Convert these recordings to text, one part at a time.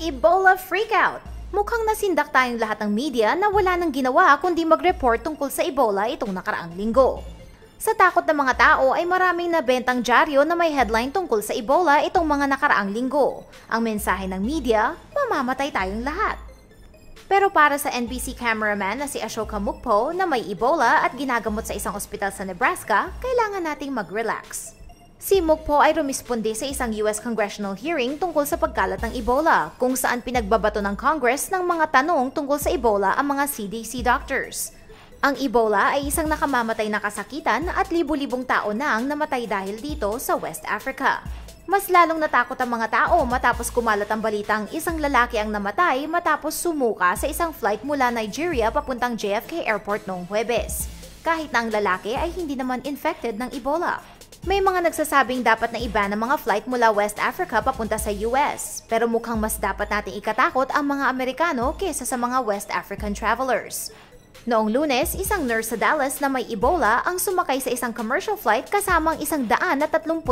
Ebola Freakout! Mukhang nasindak tayong lahat ng media na wala nang ginawa kundi mag-report tungkol sa Ebola itong nakaraang linggo. Sa takot ng mga tao ay maraming nabentang dyaryo na may headline tungkol sa Ebola itong mga nakaraang linggo. Ang mensahe ng media, mamamatay tayong lahat. Pero para sa NBC cameraman na si Ashoka Mukpo na may Ebola at ginagamot sa isang ospital sa Nebraska, kailangan nating mag-relax. Si Mukpo ay rumisponde sa isang US congressional hearing tungkol sa pagkalat ng Ebola, kung saan pinagbabato ng Congress ng mga tanong tungkol sa Ebola ang mga CDC doctors. Ang Ebola ay isang nakamamatay na kasakitan at libu-libong tao na ang namatay dahil dito sa West Africa. Mas lalong natakot ang mga tao matapos kumalat ang balitang isang lalaki ang namatay matapos sumuka sa isang flight mula Nigeria papuntang JFK Airport noong Huwebes. Kahit na ang lalaki ay hindi naman infected ng Ebola. May mga nagsasabing dapat na iba ng mga flight mula West Africa papunta sa US, pero mukhang mas dapat nating ikatakot ang mga Amerikano kesa sa mga West African travelers. Noong lunes, isang nurse sa Dallas na may Ebola ang sumakay sa isang commercial flight kasamang isang daan na 32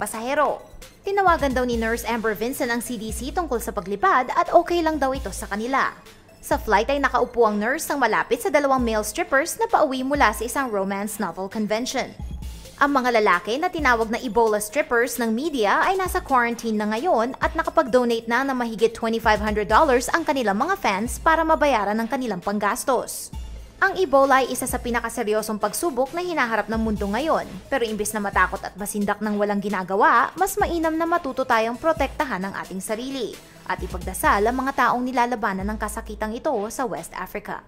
pasahero. Tinawagan daw ni Nurse Amber Vincent ang CDC tungkol sa paglipad at okay lang daw ito sa kanila. Sa flight ay nakaupo ang nurse ng malapit sa dalawang male strippers na pauwi mula sa isang romance novel convention. Ang mga lalaki na tinawag na Ebola strippers ng media ay nasa quarantine na ngayon at nakapag-donate na ng mahigit $2,500 ang kanilang mga fans para mabayaran ang kanilang panggastos. Ang Ebola ay isa sa pinakaseryosong pagsubok na hinaharap ng mundo ngayon. Pero imbes na matakot at masindak ng walang ginagawa, mas mainam na matuto tayong protektahan ang ating sarili at ipagdasal ang mga taong nilalabanan ng kasakitang ito sa West Africa.